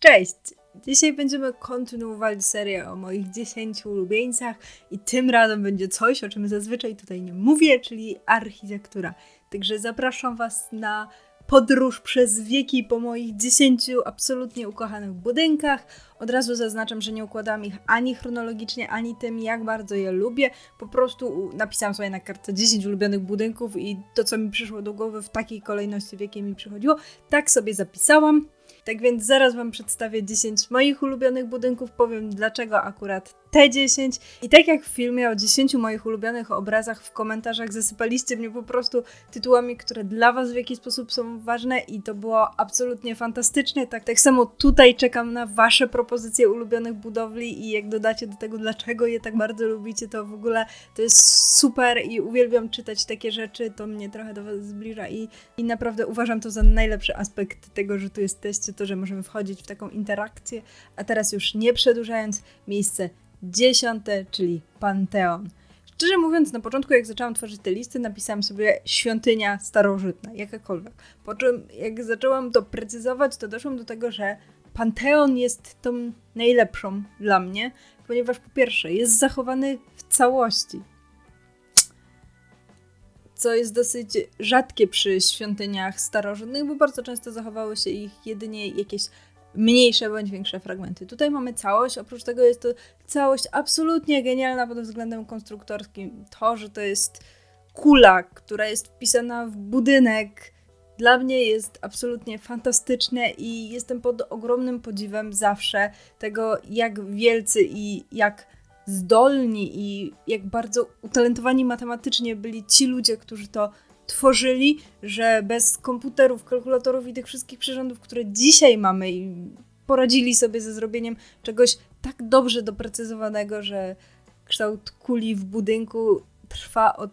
Cześć! Dzisiaj będziemy kontynuować serię o moich 10 ulubieńcach i tym razem będzie coś, o czym zazwyczaj tutaj nie mówię, czyli architektura. Także zapraszam Was na podróż przez wieki po moich 10 absolutnie ukochanych budynkach. Od razu zaznaczam, że nie układam ich ani chronologicznie, ani tym, jak bardzo je lubię. Po prostu napisałam sobie na kartce 10 ulubionych budynków i to, co mi przyszło do głowy w takiej kolejności, w jakiej mi przychodziło, tak sobie zapisałam. Tak więc zaraz Wam przedstawię 10 moich ulubionych budynków, powiem dlaczego akurat te 10. I tak jak w filmie o 10 moich ulubionych obrazach w komentarzach zasypaliście mnie po prostu tytułami, które dla Was w jakiś sposób są ważne i to było absolutnie fantastyczne. Tak, tak samo tutaj czekam na Wasze propozycje ulubionych budowli i jak dodacie do tego, dlaczego je tak bardzo lubicie, to w ogóle to jest super i uwielbiam czytać takie rzeczy, to mnie trochę do Was zbliża i, i naprawdę uważam to za najlepszy aspekt tego, że tu jesteście, to, że możemy wchodzić w taką interakcję. A teraz już nie przedłużając, miejsce dziesiąte, czyli Panteon. Szczerze mówiąc, na początku, jak zaczęłam tworzyć te listy, napisałam sobie świątynia starożytna, jakakolwiek. Po czym, jak zaczęłam to precyzować, to doszłam do tego, że Panteon jest tą najlepszą dla mnie, ponieważ po pierwsze, jest zachowany w całości. Co jest dosyć rzadkie przy świątyniach starożytnych, bo bardzo często zachowały się ich jedynie jakieś mniejsze bądź większe fragmenty. Tutaj mamy całość, oprócz tego jest to całość absolutnie genialna pod względem konstruktorskim. To, że to jest kula, która jest wpisana w budynek, dla mnie jest absolutnie fantastyczne i jestem pod ogromnym podziwem zawsze tego, jak wielcy i jak zdolni i jak bardzo utalentowani matematycznie byli ci ludzie, którzy to tworzyli, że bez komputerów, kalkulatorów i tych wszystkich przyrządów, które dzisiaj mamy i poradzili sobie ze zrobieniem czegoś tak dobrze doprecyzowanego, że kształt kuli w budynku trwa od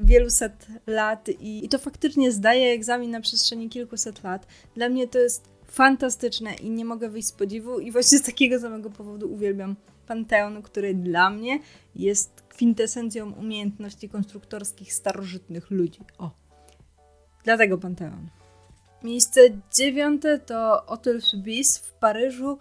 wielu set lat i, i to faktycznie zdaje egzamin na przestrzeni kilkuset lat. Dla mnie to jest fantastyczne i nie mogę wyjść z podziwu i właśnie z takiego samego powodu uwielbiam Panteon, który dla mnie jest kwintesencją umiejętności konstruktorskich starożytnych ludzi. O, dlatego Panteon. Miejsce dziewiąte to Hotel Suisse w Paryżu,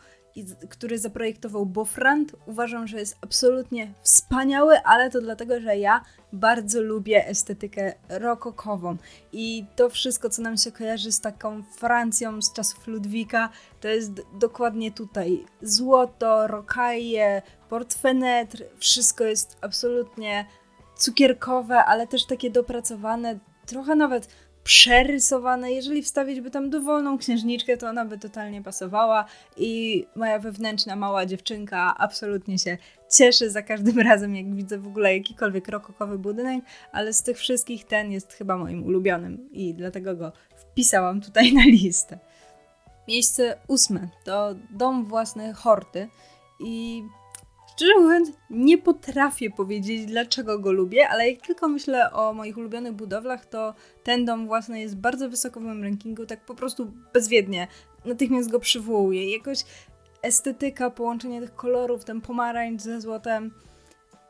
który zaprojektował Beaufrand. Uważam, że jest absolutnie wspaniały, ale to dlatego, że ja bardzo lubię estetykę rokokową. I to wszystko, co nam się kojarzy z taką Francją z czasów Ludwika, to jest dokładnie tutaj. Złoto, rokaje, portfenetr, wszystko jest absolutnie cukierkowe, ale też takie dopracowane, trochę nawet przerysowane. Jeżeli wstawić by tam dowolną księżniczkę, to ona by totalnie pasowała i moja wewnętrzna mała dziewczynka absolutnie się cieszy za każdym razem, jak widzę w ogóle jakikolwiek rokokowy budynek, ale z tych wszystkich ten jest chyba moim ulubionym i dlatego go wpisałam tutaj na listę. Miejsce ósme to dom własny Horty i Szczerze mówiąc, nie potrafię powiedzieć, dlaczego go lubię, ale jak tylko myślę o moich ulubionych budowlach, to ten dom własny jest bardzo wysoko w moim rankingu, tak po prostu bezwiednie. Natychmiast go przywołuję. Jakoś estetyka, połączenie tych kolorów, ten pomarańcz ze złotem,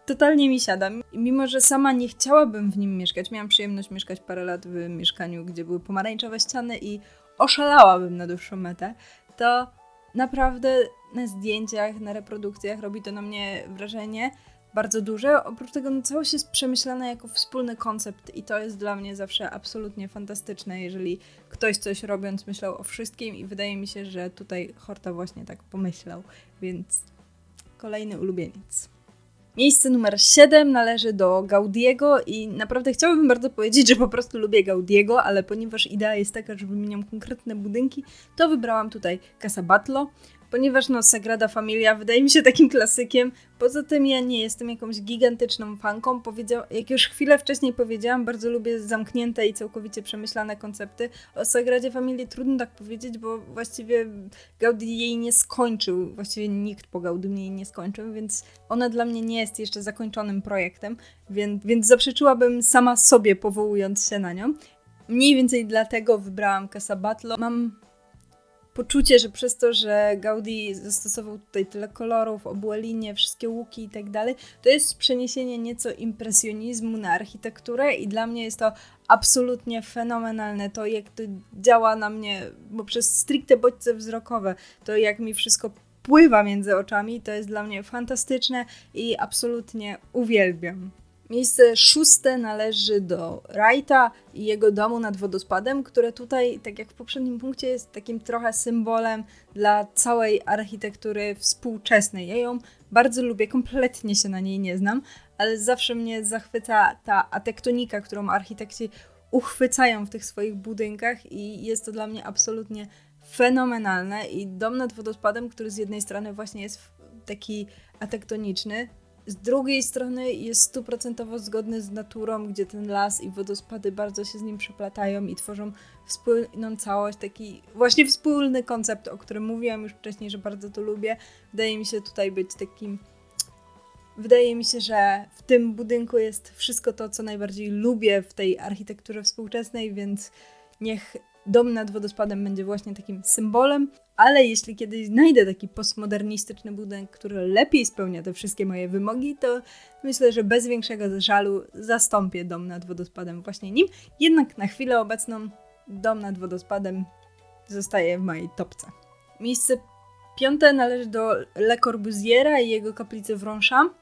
totalnie mi siada. Mimo, że sama nie chciałabym w nim mieszkać, miałam przyjemność mieszkać parę lat w mieszkaniu, gdzie były pomarańczowe ściany i oszalałabym na dłuższą metę, to naprawdę na zdjęciach, na reprodukcjach robi to na mnie wrażenie bardzo duże. Oprócz tego no, całość jest przemyślana jako wspólny koncept i to jest dla mnie zawsze absolutnie fantastyczne, jeżeli ktoś coś robiąc myślał o wszystkim i wydaje mi się, że tutaj Horta właśnie tak pomyślał, więc kolejny ulubieniec. Miejsce numer 7 należy do Gaudiego i naprawdę chciałabym bardzo powiedzieć, że po prostu lubię Gaudiego, ale ponieważ idea jest taka, że wymieniam konkretne budynki, to wybrałam tutaj Casa Batlo ponieważ no Sagrada Familia wydaje mi się takim klasykiem. Poza tym ja nie jestem jakąś gigantyczną fanką. Powiedział, jak już chwilę wcześniej powiedziałam, bardzo lubię zamknięte i całkowicie przemyślane koncepty. O Sagradzie Familii trudno tak powiedzieć, bo właściwie Gaudi jej nie skończył. Właściwie nikt po Gaudym jej nie skończył, więc ona dla mnie nie jest jeszcze zakończonym projektem, więc, więc zaprzeczyłabym sama sobie powołując się na nią. Mniej więcej dlatego wybrałam Casa Battle. Mam poczucie, że przez to, że Gaudi zastosował tutaj tyle kolorów, obłe linie, wszystkie łuki i tak dalej, to jest przeniesienie nieco impresjonizmu na architekturę i dla mnie jest to absolutnie fenomenalne. To jak to działa na mnie, bo przez stricte bodźce wzrokowe, to jak mi wszystko pływa między oczami, to jest dla mnie fantastyczne i absolutnie uwielbiam. Miejsce szóste należy do Wrighta i jego domu nad wodospadem, które tutaj, tak jak w poprzednim punkcie, jest takim trochę symbolem dla całej architektury współczesnej. Ja ją bardzo lubię, kompletnie się na niej nie znam, ale zawsze mnie zachwyca ta atektonika, którą architekci uchwycają w tych swoich budynkach i jest to dla mnie absolutnie fenomenalne. I dom nad wodospadem, który z jednej strony właśnie jest taki atektoniczny, z drugiej strony jest stuprocentowo zgodny z naturą, gdzie ten las i wodospady bardzo się z nim przeplatają i tworzą wspólną całość, taki właśnie wspólny koncept, o którym mówiłam już wcześniej, że bardzo to lubię. Wydaje mi się tutaj być takim. Wydaje mi się, że w tym budynku jest wszystko to, co najbardziej lubię w tej architekturze współczesnej, więc niech dom nad wodospadem będzie właśnie takim symbolem, ale jeśli kiedyś znajdę taki postmodernistyczny budynek, który lepiej spełnia te wszystkie moje wymogi, to myślę, że bez większego żalu zastąpię dom nad wodospadem właśnie nim. Jednak na chwilę obecną dom nad wodospadem zostaje w mojej topce. Miejsce piąte należy do Le Corbusiera i jego kaplicy w Ronchamp.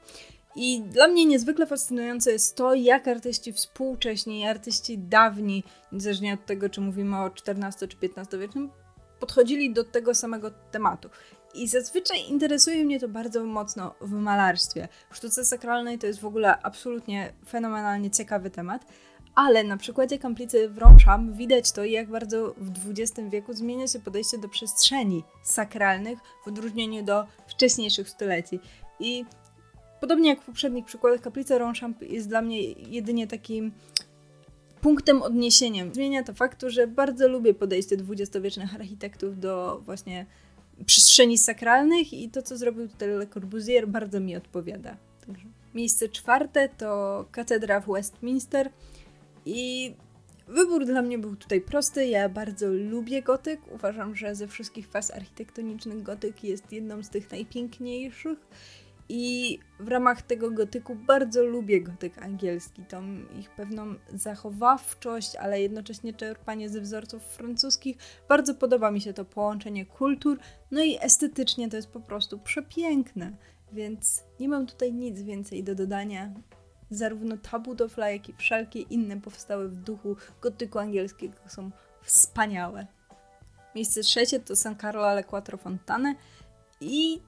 I dla mnie niezwykle fascynujące jest to, jak artyści współcześni, artyści dawni, niezależnie od tego, czy mówimy o XIV czy XV wieku, podchodzili do tego samego tematu. I zazwyczaj interesuje mnie to bardzo mocno w malarstwie. W sztuce sakralnej to jest w ogóle absolutnie fenomenalnie ciekawy temat, ale na przykładzie kaplicy w Ronchamp widać to, jak bardzo w XX wieku zmienia się podejście do przestrzeni sakralnych w odróżnieniu do wcześniejszych stuleci. I podobnie jak w poprzednich przykładach, kaplica Ronchamp jest dla mnie jedynie takim punktem odniesieniem. Zmienia to faktu, że bardzo lubię podejście dwudziestowiecznych architektów do właśnie przestrzeni sakralnych i to, co zrobił tutaj Le Corbusier, bardzo mi odpowiada. Także miejsce czwarte to katedra w Westminster i wybór dla mnie był tutaj prosty. Ja bardzo lubię gotyk. Uważam, że ze wszystkich faz architektonicznych gotyk jest jedną z tych najpiękniejszych i w ramach tego gotyku bardzo lubię gotyk angielski, tą ich pewną zachowawczość, ale jednocześnie czerpanie ze wzorców francuskich. Bardzo podoba mi się to połączenie kultur, no i estetycznie to jest po prostu przepiękne, więc nie mam tutaj nic więcej do dodania. Zarówno ta budowla, jak i wszelkie inne powstałe w duchu gotyku angielskiego są wspaniałe. Miejsce trzecie to San Carlo alle Quattro Fontane i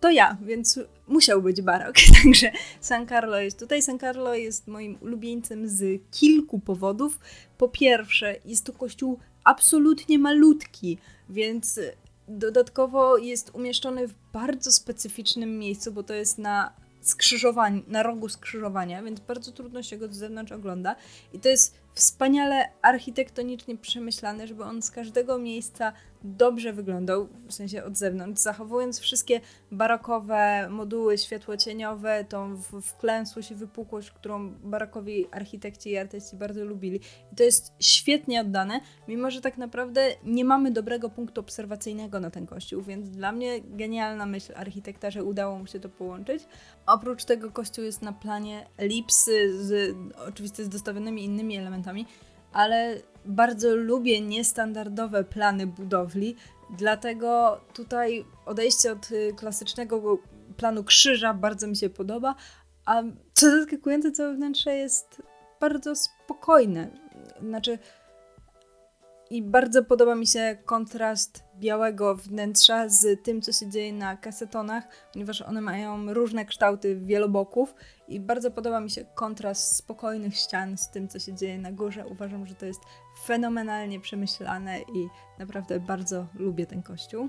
to ja, więc musiał być barok. Także San Carlo jest tutaj. San Carlo jest moim ulubieńcem z kilku powodów. Po pierwsze, jest to kościół absolutnie malutki, więc dodatkowo jest umieszczony w bardzo specyficznym miejscu, bo to jest na skrzyżowaniu, na rogu skrzyżowania, więc bardzo trudno się go z zewnątrz ogląda. I to jest wspaniale architektonicznie przemyślane, żeby on z każdego miejsca dobrze wyglądał, w sensie od zewnątrz, zachowując wszystkie barokowe moduły światłocieniowe, tą wklęsłość i wypukłość, którą barokowi architekci i artyści bardzo lubili. I to jest świetnie oddane, mimo że tak naprawdę nie mamy dobrego punktu obserwacyjnego na ten kościół, więc dla mnie genialna myśl architekta, że udało mu się to połączyć. Oprócz tego kościół jest na planie elipsy, z, oczywiście z dostawionymi innymi elementami, ale bardzo lubię niestandardowe plany budowli, dlatego tutaj odejście od y, klasycznego planu krzyża bardzo mi się podoba, a co zaskakujące, całe wnętrze jest bardzo spokojne. Znaczy, i bardzo podoba mi się kontrast białego wnętrza z tym, co się dzieje na kasetonach, ponieważ one mają różne kształty wieloboków i bardzo podoba mi się kontrast spokojnych ścian z tym, co się dzieje na górze. Uważam, że to jest fenomenalnie przemyślane i naprawdę bardzo lubię ten kościół.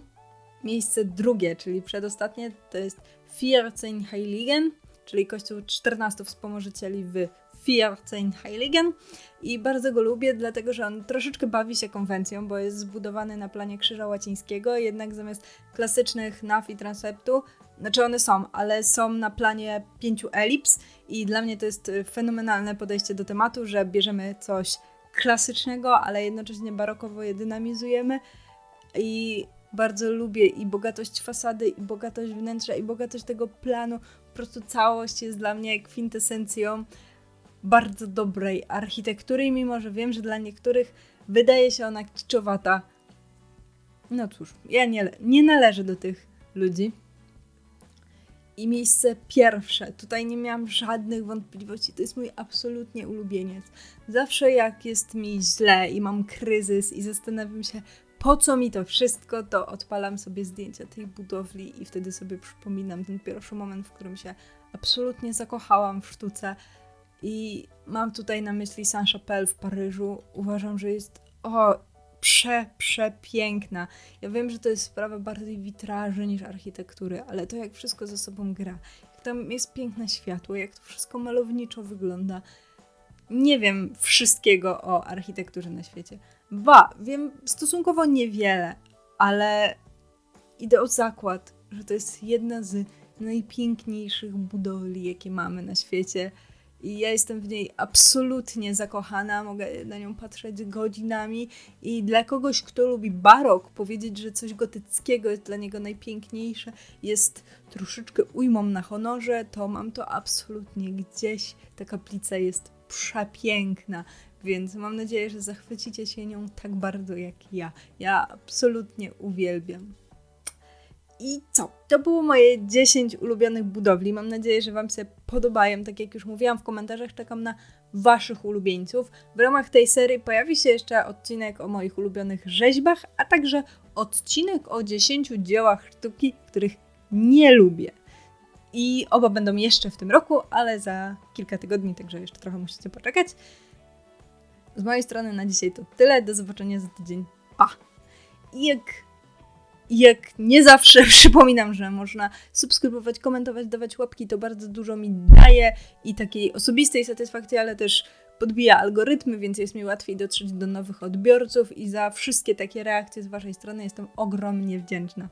Miejsce drugie, czyli przedostatnie, to jest Vierzehnheiligen, czyli kościół 14 wspomożycieli w Vierzehnheiligen i bardzo go lubię, dlatego że on troszeczkę bawi się konwencją, bo jest zbudowany na planie krzyża łacińskiego, jednak zamiast klasycznych naw i transeptu, znaczy one są, ale są na planie pięciu elips i dla mnie to jest fenomenalne podejście do tematu, że bierzemy coś klasycznego, ale jednocześnie barokowo je dynamizujemy i bardzo lubię i bogatość fasady, i bogatość wnętrza, i bogatość tego planu. Po prostu całość jest dla mnie kwintesencją bardzo dobrej architektury, mimo że wiem, że dla niektórych wydaje się ona kiczowata, no cóż, ja nie, nie należę do tych ludzi. I miejsce pierwsze. Tutaj nie miałam żadnych wątpliwości. To jest mój absolutnie ulubieniec. Zawsze jak jest mi źle i mam kryzys i zastanawiam się, po co mi to wszystko, to odpalam sobie zdjęcia tej budowli i wtedy sobie przypominam ten pierwszy moment, w którym się absolutnie zakochałam w sztuce. I mam tutaj na myśli Saint-Chapelle w Paryżu. Uważam, że jest o, prze, przepiękna. Ja wiem, że to jest sprawa bardziej witraży niż architektury, ale to jak wszystko ze sobą gra. Jak tam jest piękne światło, jak to wszystko malowniczo wygląda. Nie wiem wszystkiego o architekturze na świecie. Ba, wiem stosunkowo niewiele, ale idę o zakład, że to jest jedna z najpiękniejszych budowli, jakie mamy na świecie. I ja jestem w niej absolutnie zakochana, mogę na nią patrzeć godzinami. I dla kogoś, kto lubi barok, powiedzieć, że coś gotyckiego jest dla niego najpiękniejsze, jest troszeczkę ujmą na honorze, to mam to absolutnie gdzieś. Ta kaplica jest przepiękna, więc mam nadzieję, że zachwycicie się nią tak bardzo jak ja. Ja absolutnie uwielbiam. I co? To było moje 10 ulubionych budowli. Mam nadzieję, że Wam się podobają. Tak jak już mówiłam w komentarzach, czekam na Waszych ulubieńców. W ramach tej serii pojawi się jeszcze odcinek o moich ulubionych rzeźbach, a także odcinek o 10 dziełach sztuki, których nie lubię. I oba będą jeszcze w tym roku, ale za kilka tygodni, także jeszcze trochę musicie poczekać. Z mojej strony na dzisiaj to tyle. Do zobaczenia za tydzień. Pa! I jak jak nie zawsze przypominam, że można subskrybować, komentować, dawać łapki, to bardzo dużo mi daje i takiej osobistej satysfakcji, ale też podbija algorytmy, więc jest mi łatwiej dotrzeć do nowych odbiorców i za wszystkie takie reakcje z Waszej strony jestem ogromnie wdzięczna.